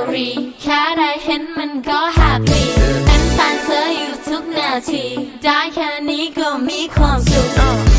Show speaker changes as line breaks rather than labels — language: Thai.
story แค่ได้เห็นมันก็แฮปปี้เป็นแฟนเธออยู่ทุกนาที ได้แค่นี้ก็มีความสุข